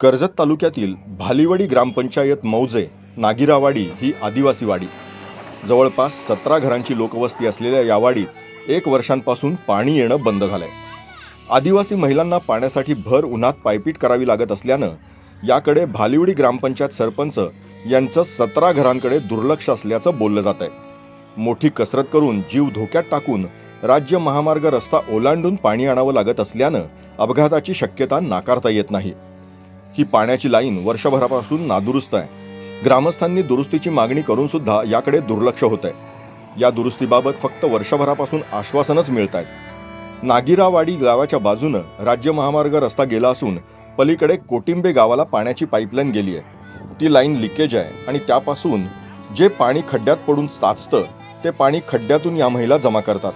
कर्जत तालुक्यातील भालीवडी ग्रामपंचायत मौजे नागिरावाडी ही आदिवासी वाडी. जवळपास सतरा घरांची लोकवस्ती असलेल्या या वाडीत एक वर्षांपासून पाणी येणं बंद झालंय. आदिवासी महिलांना पाण्यासाठी भर उन्हात पायपीट करावी लागत असल्यानं याकडे भालिवडी ग्रामपंचायत सरपंच यांचं सतरा घरांकडे दुर्लक्ष असल्याचं बोललं जात आहे मोठी कसरत करून जीव धोक्यात टाकून राज्य महामार्ग रस्ता ओलांडून पाणी आणावं लागत असल्यानं अपघाताची शक्यता नाकारता येत नाही. ही पाण्याची लाईन वर्षभरापासून नादुरुस्त आहे. ग्रामस्थांनी दुरुस्तीची मागणी करून सुद्धा याकडे दुर्लक्ष होत आहे. या दुरुस्तीबाबत फक्त वर्षभरापासून आश्वासनच मिळत आहेत. नागिरावाडी गावाच्या बाजूनं राज्य महामार्ग रस्ता गेला असून पलीकडे कोटिंबे गावाला पाण्याची पाईपलाईन गेली आहे. ती लाईन लिकेज आहे आणि त्यापासून जे पाणी खड्ड्यात पडून साचतं ते पाणी खड्ड्यातून या महिला जमा करतात.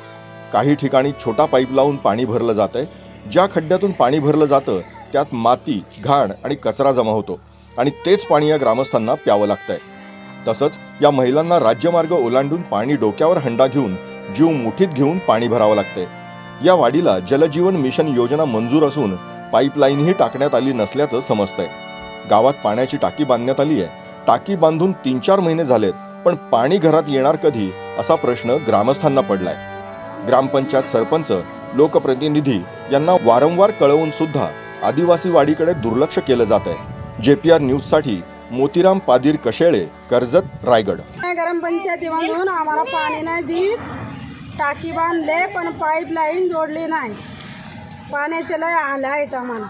काही ठिकाणी छोटा पाईप लावून पाणी भरलं जातंय. ज्या खड्ड्यातून पाणी भरलं जातं त्यात माती घाण आणि कचरा जमा होतो. आणि तेच पाणी या ग्रामस्थांना प्यावं लागतंय. तसंच या महिलांना राज्यमार्ग ओलांडून पाणी डोक्यावर हंडा घेऊन जीव मुठीत घेऊन पाणी भरावं लागतंय. या वाडीला जलजीवन मिशन योजना मंजूर असून पाईपलाईनही टाकण्यात आली नसल्याचं समजतंय. गावात पाण्याची टाकी बांधण्यात आली आहे. टाकी बांधून तीन चार महिने झालेत पण पाणी घरात येणार कधी असा प्रश्न ग्रामस्थांना पडलाय. ग्रामपंचायत सरपंच लोकप्रतिनिधी यांना वारंवार कळवून सुद्धा आदिवासी वाडीकडे दुर्लक्ष केलं जात आहे. जे पी आर न्यूजसाठी मोतीराम पादीर कशेळे कर्जत रायगड. नाही ग्रामपंचायतीमधून आम्हाला पाणी नाही देत. टाकी बांधले पण पाईपलाईन जोडली नाही. पाण्याचे लय आले आहेत आम्हाला.